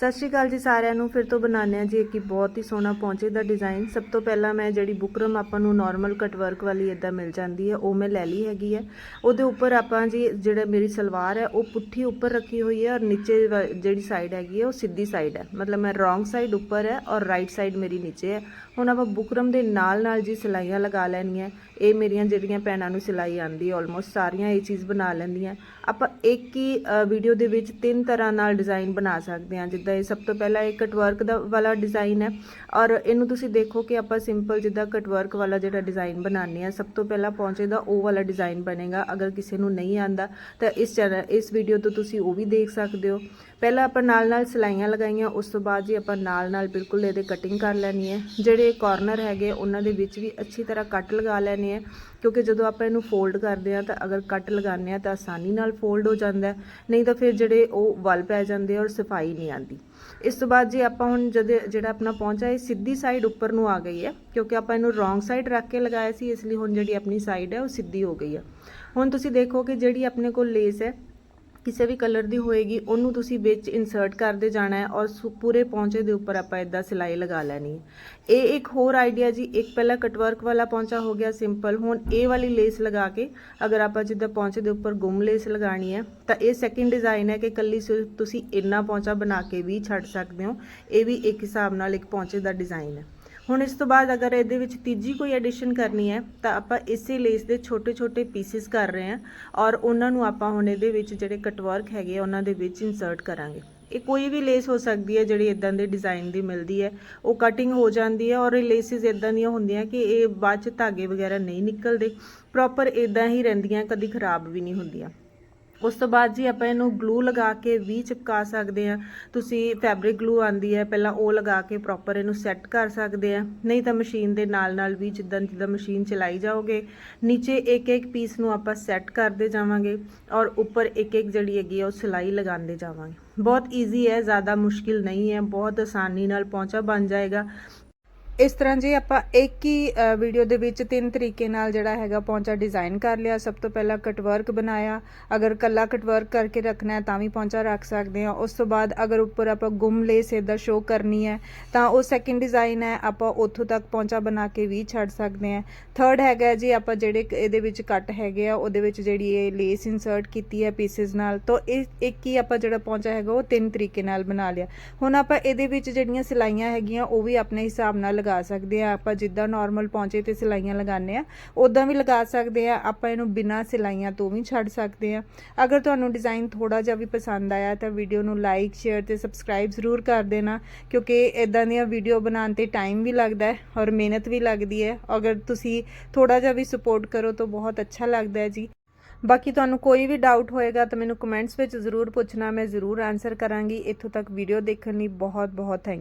ਸਤਿ ਸ਼੍ਰੀ ਅਕਾਲ ਜੀ ਸਾਰਿਆਂ ਨੂੰ, ਫਿਰ ਤੋਂ ਬਣਾਉਂਦੇ ਹਾਂ ਜੀ ਇੱਕ ਬਹੁਤ ਹੀ ਸੋਹਣਾ ਪਹੁੰਚੇ ਦਾ ਡਿਜ਼ਾਈਨ ਸਭ ਤੋਂ ਪਹਿਲਾਂ ਮੈਂ ਜਿਹੜੀ ਬੁਕਰਮ ਆਪਾਂ ਨੂੰ ਨਾਰਮਲ ਕਟ ਵਰਕ ਵਾਲੀ ਇਦਾਂ ਮਿਲ ਜਾਂਦੀ ਹੈ, ਉਹ ਮੈਂ ਲੈ ਲਈ ਹੈਗੀ ਹੈ। ਉਹਦੇ ਉੱਪਰ ਆਪਾਂ ਜੀ ਜਿਹੜਾ ਮੇਰੀ ਸਲਵਾਰ ਹੈ, ਉਹ ਪੁੱਠੀ ਉੱਪਰ ਰੱਖੀ ਹੋਈ ਹੈ ਔਰ ਨੀਚੇ ਵ- ਜਿਹੜੀ ਸਾਈਡ ਹੈਗੀ ਹੈ, ਉਹ ਸਿੱਧੀ ਸਾਈਡ ਹੈ। ਮਤਲਬ ਮੈਂ ਰੋਂਗ ਸਾਈਡ ਉੱਪਰ ਹੈ ਔਰ ਰਾਈਟ ਸਾਈਡ ਮੇਰੀ ਨੀਚੇ ਹੈ। ਹੁਣ ਆਪਾਂ ਬੁਕਰਮ ਦੇ ਨਾਲ ਨਾਲ ਜੀ ਸਿਲਾਈਆਂ ਲਗਾ ਲੈਣੀਆਂ ਇਹ ਮੇਰੀਆਂ ਜਿਹੜੀਆਂ ਭੈਣਾਂ ਨੂੰ ਸਿਲਾਈ ਆਂਦੀ ਹੈ ਆਲਮੋਸਟ ਸਾਰੀਆਂ ਇਹ ਚੀਜ਼ ਬਣਾ ਲੈਂਦੀਆਂ ਆਪਾਂ ਇੱਕ ਹੀ ਵੀਡੀਓ ਦੇ ਵਿੱਚ ਤਿੰਨ ਤਰ੍ਹਾਂ ਨਾਲ ਡਿਜ਼ਾਈਨ ਬਣਾ ਸਕਦੇ ਹਾਂ, ਜਿੱਦਾਂ ਇਹ ਸਭ ਤੋਂ ਪਹਿਲਾਂ ਇਹ ਕਟਵਰਕ ਦਾ ਵਾਲਾ ਡਿਜ਼ਾਈਨ ਹੈ। ਔਰ ਇਹਨੂੰ ਤੁਸੀਂ ਦੇਖੋ ਕਿ ਆਪਾਂ ਸਿੰਪਲ ਜਿੱਦਾਂ ਕਟਵਰਕ ਵਾਲਾ ਜਿਹੜਾ ਡਿਜ਼ਾਈਨ ਬਣਾਉਂਦੇ ਆ ਸਭ ਤੋਂ ਪਹਿਲਾਂ ਪਹੁੰਚੇ ਦਾ ਉਹ ਵਾਲਾ ਡਿਜ਼ਾਈਨ ਬਣੇਗਾ। ਅਗਰ ਕਿਸੇ ਨੂੰ ਨਹੀਂ ਆਂਦਾ ਤਾਂ ਇਸ ਚੈਨਲ ਇਸ ਵੀਡੀਓ ਤੋਂ ਤੁਸੀਂ ਉਹ ਵੀ ਦੇਖ ਸਕਦੇ ਹੋ। ਪਹਿਲਾਂ ਆਪਾਂ ਨਾਲ ਨਾਲ ਸਿਲਾਈਆਂ ਲਗਾਈਆਂ, ਉਸ ਤੋਂ ਬਾਅਦ ਜੀ ਆਪਾਂ ਨਾਲ ਨਾਲ ਬਿਲਕੁਲ ਇਹਦੇ ਕਟਿੰਗ ਕਰ ਲੈਣੀ ਹੈ। ਜਿਹੜੇ ਕਾਰਨਰ ਹੈਗੇ, ਉਹਨਾਂ ਦੇ ਵਿੱਚ ਵੀ ਅੱਛੀ ਤਰ੍ਹਾਂ ਕੱਟ ਲਗਾ ਲੈਣੇ ਹੈ। ਕਿਉਂਕਿ ਜਦੋਂ ਆਪਾਂ ਇਹਨੂੰ ਫੋਲਡ ਕਰਦੇ ਆ ਤਾਂ ਅਗਰ ਕੱਟ ਲਗਾਉਂਦੇ ਆ ਤਾਂ ਆਸਾਨੀ ਨਾਲ ਫੋਲਡ ਹੋ ਜਾਂਦਾ ਨਹੀਂ ਤਾਂ ਫਿਰ ਜਿਹੜੇ ਉਹ ਵਲ ਪੈ ਜਾਂਦੇ ਔਰ ਸਫ਼ਾਈ ਨਹੀਂ ਆਂਦੀ ਇਸ ਤੋਂ ਬਾਅਦ ਜੀ ਆਪਾਂ ਹੁਣ ਜਦ ਜਿਹੜਾ ਆਪਣਾ ਪਹੁੰਚਾ ਇਹ ਸਿੱਧੀ ਸਾਈਡ ਉੱਪਰ ਨੂੰ ਆ ਗਈ ਹੈ ਕਿਉਂਕਿ ਆਪਾਂ ਇਹਨੂੰ ਰੋਂਗ ਸਾਈਡ ਰੱਖ ਕੇ ਲਗਾਇਆ ਸੀ, ਇਸ ਲਈ ਹੁਣ ਜਿਹੜੀ ਆਪਣੀ ਸਾਈਡ ਹੈ ਉਹ ਸਿੱਧੀ ਹੋ ਗਈ ਹੈ ਹੁਣ ਤੁਸੀਂ ਦੇਖੋ ਕਿ ਜਿਹੜੀ ਆਪਣੇ ਕੋਲ ਲੇਸ ਹੈ ਕਿਸੇ ਵੀ ਕਲਰ ਦੀ ਹੋਏਗੀ, ਉਹਨੂੰ ਤੁਸੀਂ ਵਿੱਚ ਇਨਸਰਟ ਕਰਦੇ ਜਾਣਾ ਹੈ ਔਰ ਸੁ- ਪੂਰੇ ਪੌਂਚੇ ਦੇ ਉੱਪਰ ਆਪਾਂ ਇਦਾਂ ਸਿਲਾਈ ਲਗਾ ਲੈਣੀ ਹੈ। ਇਹ ਇੱਕ ਹੋਰ ਆਈਡੀਆ ਜੀ, ਇੱਕ ਪਹਿਲਾਂ ਕਟਵਰਕ ਵਾਲਾ ਪੌਂਚਾ ਹੋ ਗਿਆ ਸਿੰਪਲ ਹੁਣ ਇਹ ਵਾਲੀ ਲੇਸ ਲਗਾ ਕੇ ਅਗਰ ਆਪਾਂ ਜਿੱਦਾਂ ਪੌਂਚੇ ਦੇ ਉੱਪਰ ਗੁੰਮ ਲੇਸ ਲਗਾਣੀ ਹੈ, ਤਾਂ ਇਹ ਸੈਕਿੰਡ ਡਿਜ਼ਾਈਨ ਹੈ ਕਿ ਕੱਲੀ ਸਿਰਫ ਤੁਸੀਂ ਇੰਨਾ ਪੌਂਚਾ ਬਣਾ ਕੇ ਵੀ ਛੱਡ ਸਕਦੇ ਹੋ, ਇਹ ਵੀ ਇੱਕ ਹਿਸਾਬ ਨਾਲ ਇੱਕ ਪੌਂਚੇ ਦਾ ਡਿਜ਼ਾਈਨ ਹੈ। ਹੁਣ ਇਸ ਤੋਂ ਬਾਅਦ ਅਗਰ ਇਹਦੇ ਵਿੱਚ ਤੀਜੀ ਕੋਈ ਐਡੀਸ਼ਨ ਕਰਨੀ ਹੈ, ਤਾਂ ਆਪਾਂ ਇਸੇ ਲੇਸ ਦੇ ਛੋਟੇ-ਛੋਟੇ ਪੀਸਿਸ ਕਰ ਰਹੇ ਹਾਂ ਔਰ ਉਹਨਾਂ ਨੂੰ ਆਪਾਂ ਹੁਣ ਇਹਦੇ ਵਿੱਚ ਜਿਹੜੇ ਕਟਵਰਕ ਹੈਗੇ ਆ, ਉਹਨਾਂ ਦੇ ਵਿੱਚ ਇਨਸਰਟ ਕਰਾਂਗੇ। ਇਹ ਕੋਈ ਵੀ ਲੇਸ ਹੋ ਸਕਦੀ ਹੈ ਜਿਹੜੀ ਇਦਾਂ ਦੇ ਡਿਜ਼ਾਈਨ ਦੀ ਮਿਲਦੀ ਹੈ। ਉਹ ਕਟਿੰਗ ਹੋ ਜਾਂਦੀ ਹੈ ਔਰ ਇਹ ਲੇਸਿਸ ਇਦਾਂ ਦੀਆਂ ਹੁੰਦੀਆਂ ਕਿ ਇਹ ਬਾਅਦ ਚ ਧਾਗੇ ਵਗੈਰਾ ਨਹੀਂ ਨਿਕਲਦੇ। ਪ੍ਰੋਪਰ ਇਦਾਂ ਹੀ ਰਹਿੰਦੀਆਂ, ਕਦੀ ਖਰਾਬ ਵੀ ਨਹੀਂ ਹੁੰਦੀਆਂ। ਉਸ ਤੋਂ ਬਾਅਦ ਜੀ ਆਪਾਂ ਇਹਨੂੰ ਗਲੂ ਲਗਾ ਕੇ ਵੀ ਚਿਪਕਾ ਸਕਦੇ ਆ ਤੁਸੀਂ ਫੈਬਰਿਕ ਗਲੂ ਆਂਦੀ ਹੈ, ਪਹਿਲਾਂ ਉਹ ਲਗਾ ਕੇ ਪ੍ਰੋਪਰ ਇਹਨੂੰ ਸੈੱਟ ਕਰ ਸਕਦੇ ਆ ਨਹੀਂ ਤਾਂ ਮਸ਼ੀਨ ਦੇ ਨਾਲ ਨਾਲ ਵੀ ਜਿੱਦਾਂ ਜਿੱਦਾਂ ਮਸ਼ੀਨ ਚਲਾਈ ਜਾਓਗੇ, ਨੀਚੇ ਇੱਕ ਇੱਕ ਪੀਸ ਨੂੰ ਆਪਾਂ ਸੈੱਟ ਕਰਦੇ ਜਾਵਾਂਗੇ ਔਰ ਉੱਪਰ ਇੱਕ ਇੱਕ ਜਿਹੜੀ ਹੈਗੀ ਆ ਉਹ ਸਿਲਾਈ ਲਗਾਉਂਦੇ ਜਾਵਾਂਗੇ। ਬਹੁਤ ਈਜ਼ੀ ਹੈ, ਜ਼ਿਆਦਾ ਮੁਸ਼ਕਿਲ ਨਹੀਂ ਹੈ, ਬਹੁਤ ਆਸਾਨੀ ਨਾਲ ਪਹੁੰਚਾ ਬਣ ਜਾਏਗਾ। ਇਸ ਤਰ੍ਹਾਂ ਜੀ ਆਪਾਂ ਇੱਕ ਹੀ ਵੀਡੀਓ ਦੇ ਵਿੱਚ ਤਿੰਨ ਤਰੀਕੇ ਨਾਲ ਜਿਹੜਾ ਹੈਗਾ ਪੌਂਚਾ ਡਿਜ਼ਾਈਨ ਕਰ ਲਿਆ, ਸਭ ਤੋਂ ਪਹਿਲਾਂ ਕਟਵਰਕ ਬਣਾਇਆ, ਅਗਰ ਕੱਲਾ ਕਟਵਰਕ ਕਰਕੇ ਰੱਖਣਾ ਹੈ ਤਾਂ ਵੀ ਪੌਂਚਾ ਰੱਖ ਸਕਦੇ ਹਾਂ। ਉਸ ਤੋਂ ਬਾਅਦ ਅਗਰ ਉੱਪਰ ਆਪਾਂ ਗੁੰਮ ਲੇਸ ਇਹਦਾ ਸ਼ੋ ਕਰਨੀ ਹੈ, ਤਾਂ ਉਹ ਸੈਕਿੰਡ ਡਿਜ਼ਾਈਨ ਹੈ, ਆਪਾਂ ਉੱਥੋਂ ਤੱਕ ਪੌਂਚਾ ਬਣਾ ਕੇ ਵੀ ਛੱਡ ਸਕਦੇ ਹਾਂ। ਥਰਡ ਹੈਗਾ ਜੀ, ਆਪਾਂ ਜਿਹੜੇ ਇਹਦੇ ਵਿੱਚ ਕੱਟ ਹੈਗੇ ਆ, ਉਹਦੇ ਵਿੱਚ ਜਿਹੜੀ ਇਹ ਲੇਸ ਇਨਸਰਟ ਕੀਤੀ ਹੈ ਪੀਸਿਸ ਨਾਲ, ਤਾਂ ਇਹ ਇੱਕ ਹੀ ਆਪਾਂ ਜਿਹੜਾ ਪੌਂਚਾ ਹੈਗਾ ਉਹ ਤਿੰਨ ਤਰੀਕੇ ਨਾਲ ਬਣਾ ਲਿਆ। ਹੁਣ ਆਪਾਂ ਇਹਦੇ ਵਿੱਚ ਜਿਹੜੀਆਂ ਸਿਲਾਈਆਂ ਹੈਗੀਆਂ, ਉਹ ਵੀ ਆਪਣੇ ਹਿਸਾਬ ਨਾਲ ਲਗਾ ਲਗਾ ਸਕਦੇ ਆ, ਆਪਾਂ ਜਿੱਦਾਂ ਨਾਰਮਲ ਪੌਂਚੇ ਤੇ ਸਿਲਾਈਆਂ ਲਗਾਉਂਦੇ ਆ ਉਦਾਂ ਵੀ ਲਗਾ ਸਕਦੇ ਆ, ਆਪਾਂ ਇਹਨੂੰ ਬਿਨਾਂ ਸਿਲਾਈਆਂ ਤੋਂ ਵੀ ਛੱਡ ਸਕਦੇ ਆ। ਅਗਰ ਤੁਹਾਨੂੰ ਡਿਜ਼ਾਈਨ ਥੋੜਾ ਜਿਹਾ ਵੀ ਪਸੰਦ ਆਇਆ ਤਾਂ ਵੀਡੀਓ ਨੂੰ ਲਾਈਕ ਸ਼ੇਅਰ ਤੇ ਸਬਸਕ੍ਰਾਈਬ ਜ਼ਰੂਰ ਕਰ ਦੇਣਾ, ਕਿਉਂਕਿ ਇਦਾਂ ਦੀਆਂ ਵੀਡੀਓ ਬਣਾਉਣ ਤੇ ਟਾਈਮ ਵੀ ਲੱਗਦਾ ਹੈ ਔਰ ਮਿਹਨਤ ਵੀ ਲੱਗਦੀ ਹੈ। ਅਗਰ ਤੁਸੀਂ ਥੋੜਾ ਜਿਹਾ ਵੀ ਸਪੋਰਟ ਕਰੋ ਤਾਂ ਬਹੁਤ ਅੱਛਾ ਲੱਗਦਾ ਹੈ ਜੀ। ਬਾਕੀ ਤੁਹਾਨੂੰ ਕੋਈ ਵੀ ਡਾਊਟ ਹੋਏਗਾ ਤਾਂ ਮੈਨੂੰ ਕਮੈਂਟਸ ਵਿੱਚ ਜ਼ਰੂਰ ਪੁੱਛਣਾ, ਮੈਂ ਜ਼ਰੂਰ ਆਨਸਰ ਕਰਾਂਗੀ। ਇੱਥੋਂ ਤੱਕ ਵੀਡੀਓ ਦੇਖਣ ਲਈ ਬਹੁਤ ਬਹੁਤ ਥੈਂਕ